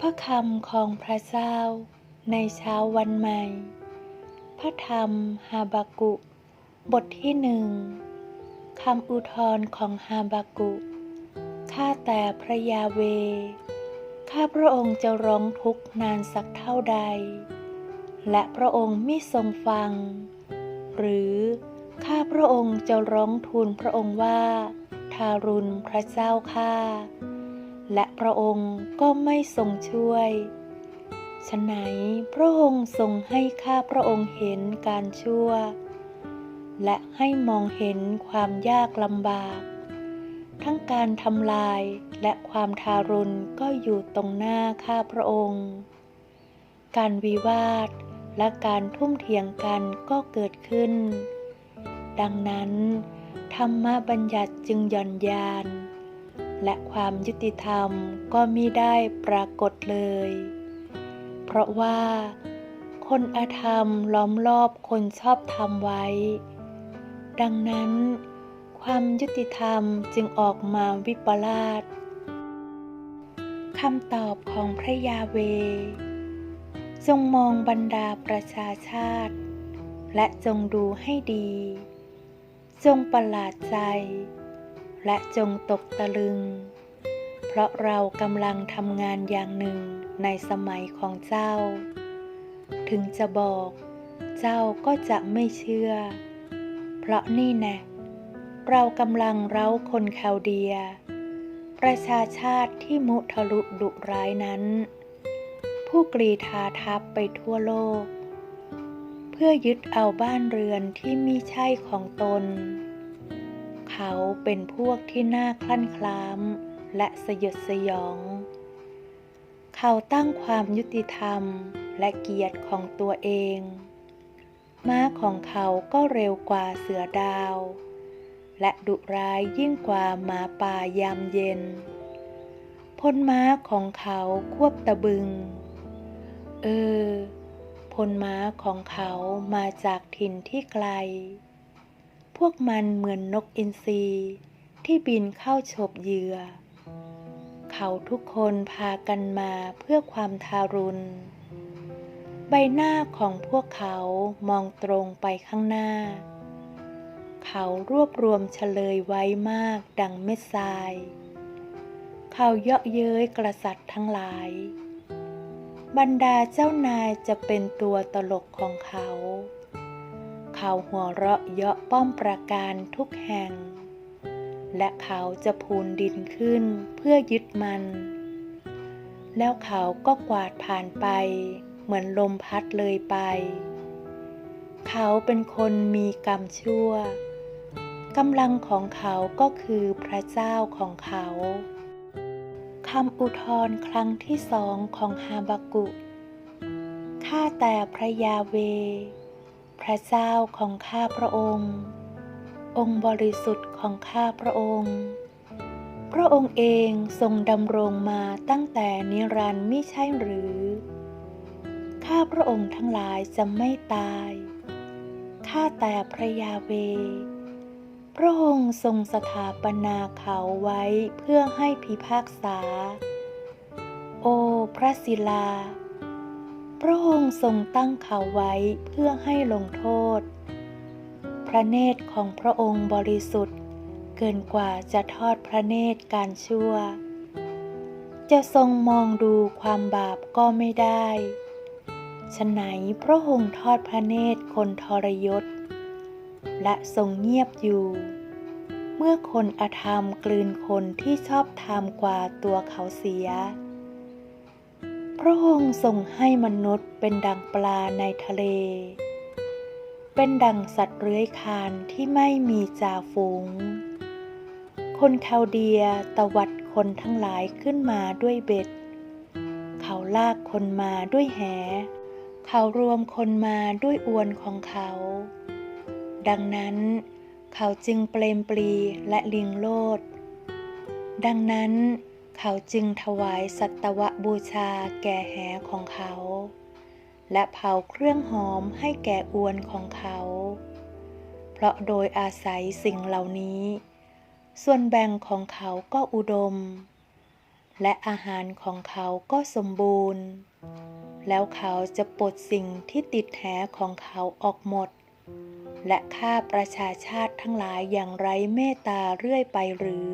พระคำของพระเจ้าในเช้าวันใหม่ พระธรรมฮาบากุ บทที่หนึ่งคำอุทธรของฮาบากุ ข้าแต่พระยาเว ข้าพระองค์จะร้องทุกข์นานสักเท่าใด และพระองค์มิทรงฟัง หรือ ข้าพระองค์จะร้องทูลพระองค์ว่า ทารุณพระเจ้าข้าและพระองค์ก็ไม่ทรงช่วยฉะไหนพระองค์ทรงให้ข้าพระองค์เห็นการชั่ว และให้มองเห็นความยากลำบาก ทั้งการทำลายและความทารุณก็อยู่ตรงหน้าข้าพระองค์ การวิวาทและการทุ่มเถียงกันก็เกิดขึ้น ดังนั้น ธรรมบัญญัติจึงย่อนยาน และความยุติธรรมก็มิได้ปรากฏเลย เพราะว่า คนอธรรมล้อมรอบคนชอบธรรมไว้ ดังนั้น ความยุติธรรมจึงออกมาวิปลาสคำตอบของพระยาเว จงมองบรรดาประชาชาติ และจงดูให้ดี จงประหลาดใจ และจงตกตะลึง เพราะเรากำลังทำงานอย่างหนึ่งในสมัยของเจ้า ถึงจะบอกเจ้าก็จะไม่เชื่อ เพราะนี่แน่เรากำลังเร้าคนแคลเดีย ประชาชาติที่มุทะลุดุร้ายนั้น ผู้กรีธาทัพไปทั่วโลก พื่อยึดเอาบ้านเรือนที่มิใช่ของตน เขาเป็นพวกที่น่าคลั่นคล้ามและสยดสยอง เขาตั้งความยุติธรรมและเกียรติของตัวเอง ม้าของเขาก็เร็วกว่าเสือดาว และดุร้ายยิ่งกว่าหมาป่ายามเย็น พลม้าของเขาควบตะบึง เออ ลม้าของเขามาจากถิ่นที่ไกล พวกมันเหมือนนกอินทรีที่บินเข้าฉบเหยื่อ เขาทุกคนพากันมาเพื่อความทารุณ ใบหน้าของพวกเขามองตรงไปข้างหน้า เขารวบรวมเฉลยไว้มากดังเม็ดทราย เขาเยาะเย้ยกษัตรทั้งหลาย บรรดาเจ้านายจะเป็นตัวตลกของเขา เขาหัวเราะเยาะป้อมประการทุกแห่ง และเขาจะพูนดินขึ้นเพื่อยึดมัน แล้วเขาก็กวาดผ่านไป เหมือนลมพัดเลยไป เขาเป็นคนมีกรรมชั่วกำลังของเขาก็คือพระเจ้าของเขา คำอุทธรครั้งที่สองของฮาบากุ ข้าแต่พระยาเว พระเจ้าของข้าพระองค์ องค์บริสุทธิ์ของข้าพระองค์ พระองค์เองทรงดำรงมาตั้งแต่นิรันดร์มิใช่หรือ ข้าพระองค์ทั้งหลายจะไม่ตาย ข้าแต่พระยาเว พระองค์ทรงสถาปนาเขาไว้เพื่อให้พิพากษา โอพระศิลา พระองค์ทรงตั้งเขาไว้เพื่อให้ลงโทษ พระเนตรของพระองค์บริสุทธิ์ เกินกว่าจะทอดพระเนตรการชั่ว จะทรงมองดูความบาปก็ไม่ได้ฉะไหนพระองค์ทอดพระเนตรคนทรยศ และทรงเงียบอยู่ เมื่อคนอธรรมกลืนคนที่ชอบธรรมกว่าตัวเขาเสีย พระองค์ทรงให้มนุษย์เป็นดังปลาในทะเล เป็นดังสัตว์เลื้อยคานที่ไม่มีจ่าฝูง คนคาเดียตวัดคนทั้งหลายขึ้นมาด้วยเบ็ด เขาลากคนมาด้วยแห เขารวมคนมาด้วยอวนของเขา ดังนั้น เขาจึงเปลมปลีและลิงโลด ดังนั้นเขาจึงถวายสัตวบูชาแก่แหของเขา และเผาเครื่องหอมให้แก่อวนของเขา เพราะโดยอาศัยสิ่งเหล่านี้ ส่วนแบ่งของเขาก็อุดม และอาหารของเขาก็สมบูรณ์ แล้วเขาจะปลดสิ่งที่ติดแหของเขาออกหมด และฆ่าประชาชาติทั้งหลายอย่างไรเมตตาเรื่อยไปหรือ